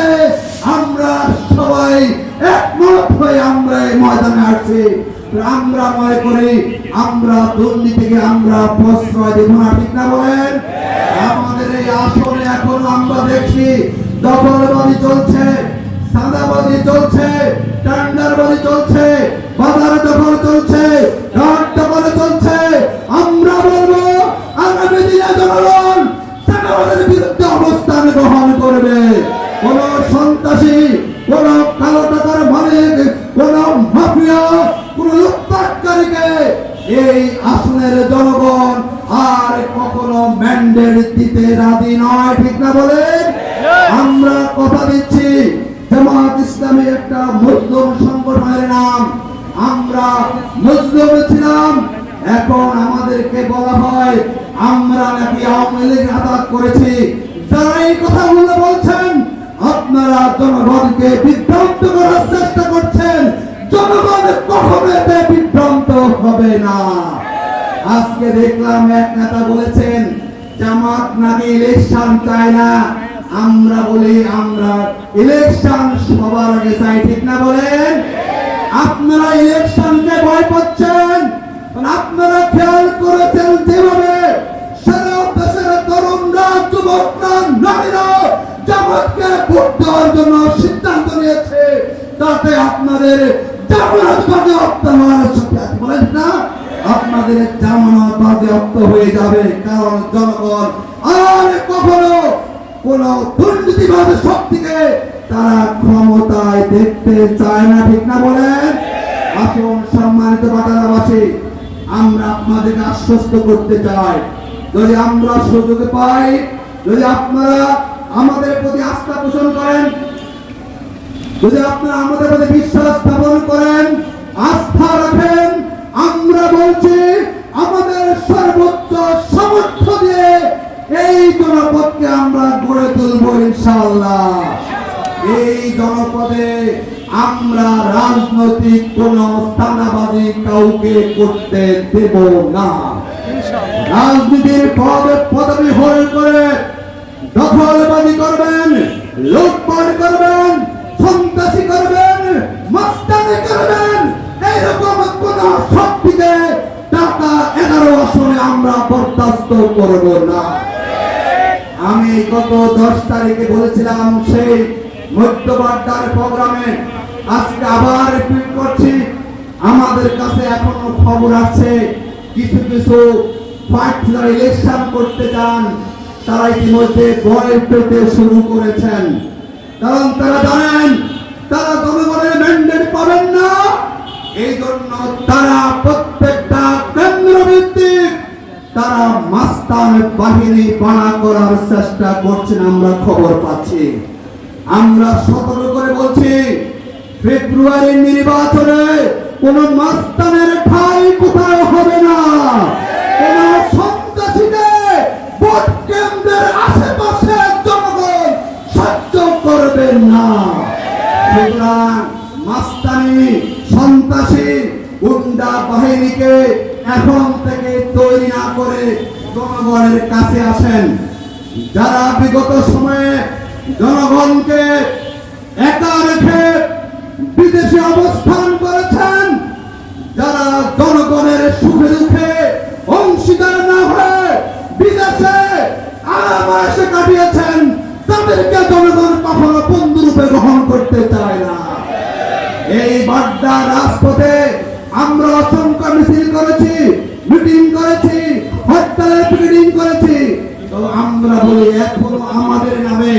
কারণে আমরা সবাই একমত হয়ে আমরা এই ময়দানে আসছি আমরা মনে করি আমরা দুর্নীতিকে আমরা প্রশ্রয় দেব না, ঠিক না বলেন? আমাদের এই আসনে এখন আমরা দেখছি দখলবাদী চলছে সাদাবাদী চলছে টেন্ডারবাদী চলছে, বাজারে দখল চলছে কোন কালো টাকার মালিক কোন মাফিয়া, কোন লুটপাটকারীকে এই আসনের জনগণ আর কখনো ম্যান্ডেট দিতে রাজি নয়, ঠিক না বলেন আমরা কথা দিচ্ছি, জামাত ইসলামী একটা মজলুম সংগঠনের নাম। আমরা মজলুম ছিলাম, এখন আমাদেরকে বলা হয় আমরা নাকি আওয়ামী লীগ আঘাত করেছি। যারা এই কথাগুলো বলছেন আপনারা জনগণকে বিভ্রান্ত করার চেষ্টা করছেন। জনগণ কখনো এতে বিভ্রান্ত হবে না। আজকে দেখলাম এক নেতা বলেছেন, জামাত নাকি ইলেকশন চায় না? আমরা বলি, আমরা ইলেকশন সবার আগে চাই। ঠিক না বলেন? আপনারা ইলেকশনকে ভয় পাচ্ছেন। আপনারা খেয়াল করেছেন যেভাবে সারা দেশের তরুণরা, যুবকরা, নারীরা জামাতকে ভোট দেওয়ার জন্য সিদ্ধান্ত নিয়েছে, তাতে আপনাদের জামানত বাজেয়াপ্ত হওয়ার সাথে বলেন না? আপনাদের জামানত বাজেয়াপ্ত হয়ে যাবে, কারণ জনগণ আর কখনো কোন দুর্নীতিবাদ শক্তিকে তারা ক্ষমতায় দেখতে চায় না, ঠিক না বলেন? আসুন সম্মানিত বাটারাবাসী, আমরা আপনাদেরকে আশ্বস্ত করতে চাই। যদি আমরা সুযোগ পাই, যদি আপনারা আমাদের প্রতি আস্থা পোষণ করেন। যদি আপনারা আমাদের প্রতি বিশ্বাস স্থাপন করেন, আস্থা রাখেন, আমরা বলছি আমাদের সর্বোচ্চ সামর্থ্য দিয়ে এই জনপদকে আমরা গড়ে তুলব ইনশাআল্লাহ। এই জনপদে আমরা রাজনৈতিক কোন স্থানাবাদী কাউকে করতে দেব না। রাজনীতির পদ পদবি হয়ে করে দখলবাদী করবেন, লুটপাট করবেন সন্ত্রাসী করবেন, মাস্তানি করবেন, এইরকম কোন শক্তিকে টাকা এগারো আসনে আমরা বরদাস্ত করব না। আমি গত দশ তারিখে বলেছিলাম, সেই মধ্যবাড্ডার প্রোগ্রামে আজকে আবার রিপিট করছি। আমাদের কাছে এখনও খবর আছে, কিছু কিছু প্রার্থীরা ইলেকশন করতে চান তারা ইতিমধ্যে ভয় পেতে শুরু করেছেন। কারণ তারা জানেন, তারা ম্যান্ডেট পাবেন না। এই জন্য তারা প্রত্যেকটা তারা মাস্তান বাহিনী বানা করার চেষ্টা করছেন আমরা খবর পাচ্ছি। আমরা সতর্ক করে বলছি, ফেব্রুয়ারির নির্বাচনে কোন মাস্তানের ঠাই কোথাও হবে না? গুন্ডা বাহিনীকে এখন থেকে তৈরি না করে জনগণের কাছে আসেন। যারা বিগত সময়ে জনগণকে একা রেখে বিদেশে অবস্থান করেছেন, যারা জনগণের সুখে দুঃখে অংশীদার না হয়ে বিদেশে আরামাসে কাটিয়েছেন, তাদেরকে জনগণ কখনো বন্ধু রূপে গ্রহণ করতে চায় না। এই বাড্ডা রাজপথে আমরা অসংখ্য মিছিল করেছি, মিটিং করেছি, হরতালের মিটিং করেছি। তো আমরা বলি, এখনও আমাদের নামে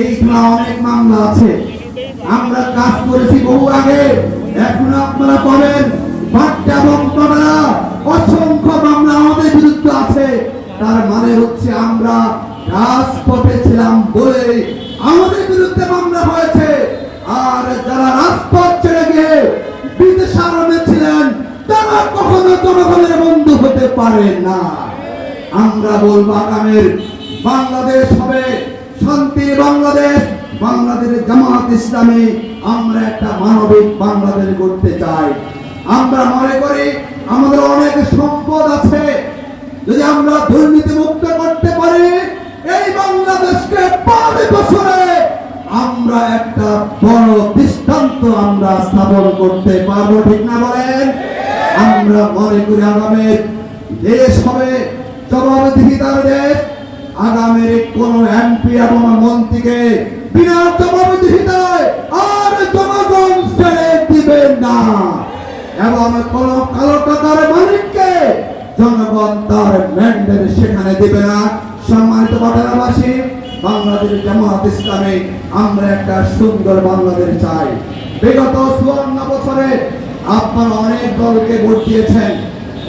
এইখানে অনেক মামলা আছে। আমরা কাজ করেছি বহু আগে, এখনও আপনারা পাবেন বাড্ডা এবং অসংখ্য মামলা আমাদের বিরুদ্ধে আছে। তার মানে হচ্ছে আমরা রাজপথে ছিলাম বলে আমাদের বিরুদ্ধে মামলা হয়েছে। আমরা বলব আগামীর বাংলাদেশ হবে শান্তি বাংলাদেশ। বাংলাদেশের জামাত ইসলামী আমরা একটা মানবিক বাংলাদেশ করতে চাই। আমরা মনে করি আমাদের অনেক সম্পদ আছে। যদি আমরা দুর্নীতি মুক্ত করতে পারি, এই বাংলাদেশকে পাঁচ বছরে আমরা একটা বড় দৃষ্টান্ত আমরা স্থাপন করতে পারব, ঠিক না বলেন? আমরা মনে করি আগামীর দেশ হবে জবাবদিহিতার কোন এমপি এবং মন্ত্রীকে বিনা জবাবদিহিতায় আর জনগণ ছেড়ে দিবে না। এবং কোন কালো টাকার মালিককে জনগণ তার ম্যান্ডেট সেখানে দিবে না। সম্মানিত পাঠানাবাসী বাংলাদেশ জামাত ইসলামী, আমরা একটা সুন্দর বাংলাদেশ চাই। বিগত চুয়ান্ন বছরে আপনারা অনেক দলকে ভোট দিয়েছেন।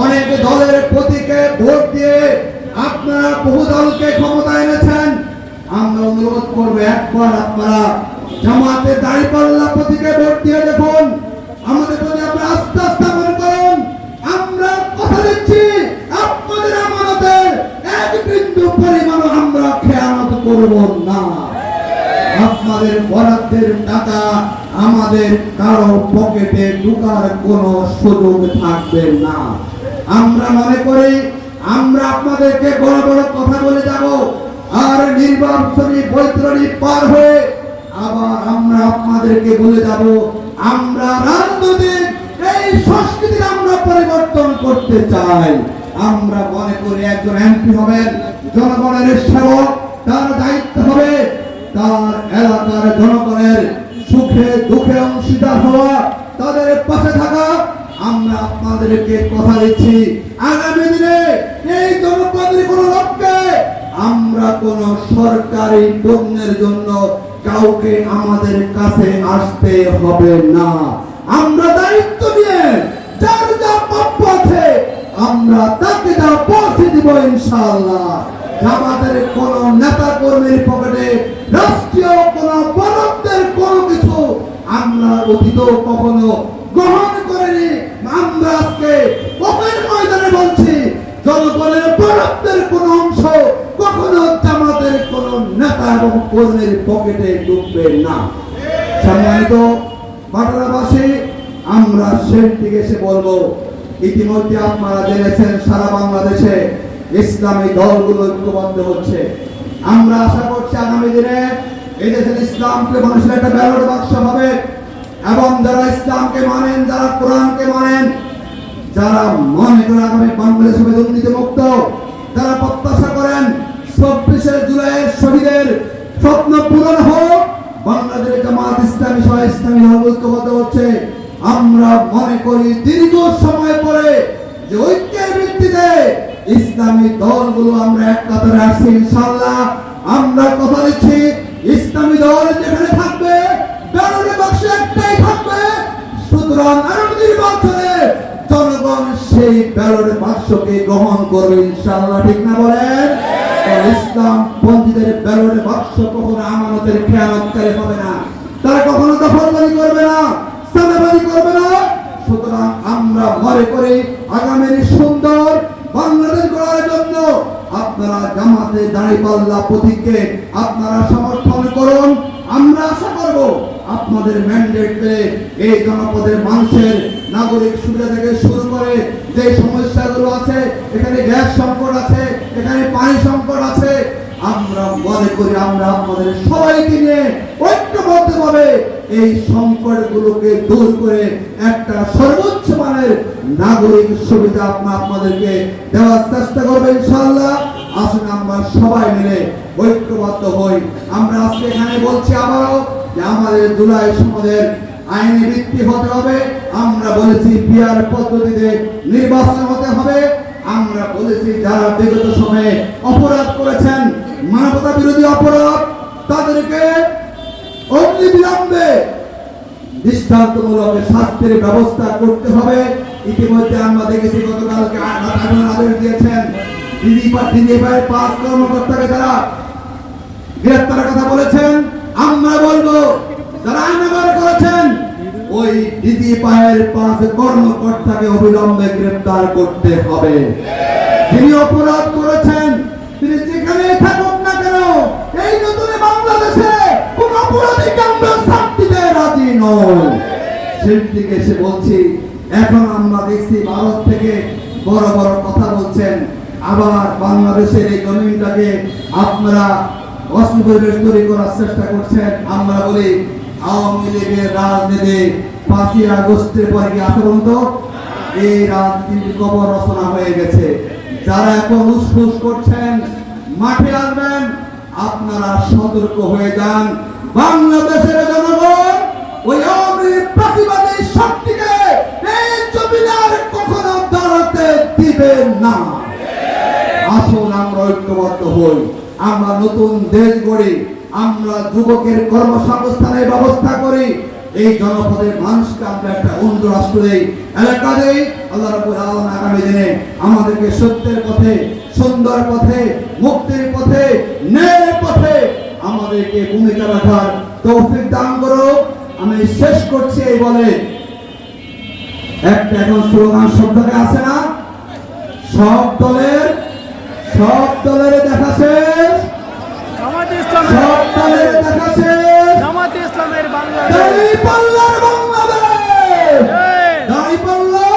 অনেক দলের প্রতীকে ভোট দিয়ে আপনারা বহু দলকে ক্ষমতা এনেছেন। আমরা অনুরোধ করব একবার আপনারা জামাতে দাঁড়ি পাল্লা প্রতীকে ভোট দিয়ে দেখুন। আমাদের প্রতি আপনারা আস্থা স্থাপন করুন। আমরা কথা দিচ্ছি, আপনাদের আমানতের এক বিন্দু পরিমাণ আমরা খেয়ানত করব না। আপনাদের বরাদ্দের টাকা আমাদের কারও পকেটে ঢুকার কোনো সুযোগ থাকবে না। আমরা মনে করি আমরা আপনাদেরকে বড় বড় কথা বলে যাব। আর নির্বাচনী বৈতরণী পার হয়ে আবার আমরা আপনাদেরকে বলে যাব, আমরা রাজনৈতিক এই সংস্কৃতির আমরা পরিবর্তন করতে চাই। আমরা মনে করি একজন এমপি হবেন, জনগণের সেবক, তার দায়িত্ব হবে তার এলাকার জনগণের সুখে দুঃখে অংশীদার হওয়া, তাদের পাশে থাকা আমরা আপনাদেরকে কথা দিচ্ছি। আগামী দিনে এই জনপদের কোন লক্ষ্যে আমরা কোন সরকারি পণ্যের জন্য কাউকে আমাদের কাছে আসতে হবে না। আমরা দায়িত্ব নিয়ে যার যা প্রাপ্য আছে আমরা তাকে যা পৌঁছে দিব ইনশাআল্লাহ। আমাদের কোন নেতা কর্মীর পকেটে রাষ্ট্রীয় কোন বরাদ্দের কোন কিছু আমরা অতীত কখনো গ্রহণ করিনি। আমরা আজকে ওপেন ময়দানে বলছি, জনগণের বরাদ্দের কোন অংশ কখনো জামাতের কোন নেতা এবং কর্মীর পকেটে ঢুকবে না। সম্মানিত পাটনাবাসী আমরা শেষ এসে বলব, ইতিমধ্যে আপনারা জেনেছেন সারা বাংলাদেশে ইসলামী দলগুলো ঐক্যবদ্ধ হচ্ছে। আমরা আশা করছি আগামী দিনে এই দেশের ইসলামকে মানুষের একটা ব্যালট বাক্স হবে এবং যারা ইসলামকে মানেন, যারা কোরআনকে মানেন যারা মনে করে আগামী বাংলাদেশ হবে দুর্নীতি মুক্ত, যারা প্রত্যাশা করেন চব্বিশে জুলাইয়ের শহীদের স্বপ্ন পূরণ হোক বাংলাদেশ জামাত ইসলামী সহ ইসলামী ঐক্যবদ্ধ হচ্ছে। আমরা মনে করি দীর্ঘ সময় পরে যে ঐক্যের ভিত্তিতে ইসলামী দলগুলো আমরা এক কাতারে আসছি, ইনশাআল্লাহ। আমরা কথা দিচ্ছি, ইসলামী দল বাক্সকে গ্রহণ করবে ইনশাআল্লাহ, ঠিক না বলেন? ইসলাম পন্থীদের ব্যালট বাক্স কখনো আমানতের খেয়ালতকারী হবে না। তারা কখনো দখলবাজি করবে না, সাদাবাজি করবে না। সুতরাং আমরা মনে করি আগামীর সুন্দর বাংলাদেশ গড়ার জন্য আপনারা জামাতে দাঁড়িপাল্লা প্রতীককে আপনারা সমর্থন করুন। আমরা আশা করব আপনাদের ম্যান্ডেট পেয়ে এই জনপদের মানুষের নাগরিক সুবিধা থেকে শুরু করে যে সমস্যাগুলো আছে এখানে গ্যাস সংকট আছে, এখানে পানি সংকট আছে। আমরা মনে করি আমরা আপনাদের সবাইকে নিয়ে ঐক্যবদ্ধভাবে এই সংকটগুলোকে দূর করে একটা সর্বোচ্চ মানের নাগরিক সুবিধা আপনার আপনাদেরকে দেওয়ার চেষ্টা করবে ইনশাআল্লাহ। আসুন আমরা সবাই মিলে ঐক্যবদ্ধ হই। আমরা আজকে এখানে বলছি আবারও যে আমাদের জুলাই সমাজের আইনি ভিত্তি হতে হবে। আমরা বলেছি পিয়ার পদ্ধতিতে নির্বাচন হতে হবে। আমরা বলেছি, যারা বিগত সময়ে অপরাধ করেছেন মানবতা বিরোধী অপরাধ, তাদেরকে অগ্নি বিলম্বে দৃষ্টান্তমূলক শাস্তির ব্যবস্থা করতে হবে। ইতিমধ্যে আমরা দেখেছি, গতকালকে আদেশ দিয়েছেন পাঁচ কর্মকর্তাকে তারা গ্রেপ্তারের কথা বলেছেন, আমরা বলব, যারা করেছেন দিদি পাঁচ কর্মকর্তাকে অবিলম্বে গ্রেপ্তার করতে হবে। যিনি অপরাধ করেছেন, তিনি যেখানে থাকুক না কেন, এই নতুন বাংলাদেশে কোন অপরাধীকে আমরা শান্তিতে রাজি সেই এসে বলছি, এখন আমরা দেখছি ভারত থেকে বড় বড় কথা বলছেন। আবার বাংলাদেশের এই জমিনটাকে আপনারা অস্ত্র পরিবেশ তৈরি করার চেষ্টা করছেন। আমরা বলি, আওয়ামী লীগের রাজনীতি পাঁচই আগস্টের পরে কি আছে তো এই রাজনীতির কবর রচনা হয়ে গেছে। যারা এখন উসফুস করছেন, মাঠে আসবেন আপনারা সতর্ক হয়ে যান। বাংলাদেশের জনগণ, ওই প্রতিবাদী শক্তিকে এই জমিনে আর কখনো দাঁড়াতে দিবেন না। আসুন, আমরা ঐক্যবদ্ধ হই। আমরা নতুন দেশ গড়ি, আমরা যুবকের কর্মসংস্থানের ব্যবস্থা করি। এই জনপদের মানুষকে আমরা একটা অন্য রাষ্ট্র দেই। এলাকা দেই। আল্লাহ রাব্বুল আলামিন আগামী দিনে আমাদেরকে সত্যের পথে সুন্দর পথে মুক্তির পথে ন্যায়ের পথে আমাদেরকে ভূমিকা রাখার তৌফিক দান করো আমি শেষ করছি এই বলে। একটা এখন স্লোগান শব্দটা আছে না? সব দলের সব দলের দেখা শেষ। সব দলের দেখা শেষ। দাঁড়িপাল্লার বাংলাদেশ! দাঁড়িপাল্লা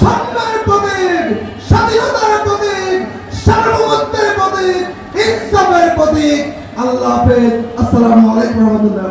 সাম্যের প্রতীক স্বাধীনতার প্রতীক সার্বভৌমত্বের প্রতীক ইনসাফের প্রতীক। আল্লাহ হাফেজ। আসসালামু আলাইকুম রহমতুল্লাহ।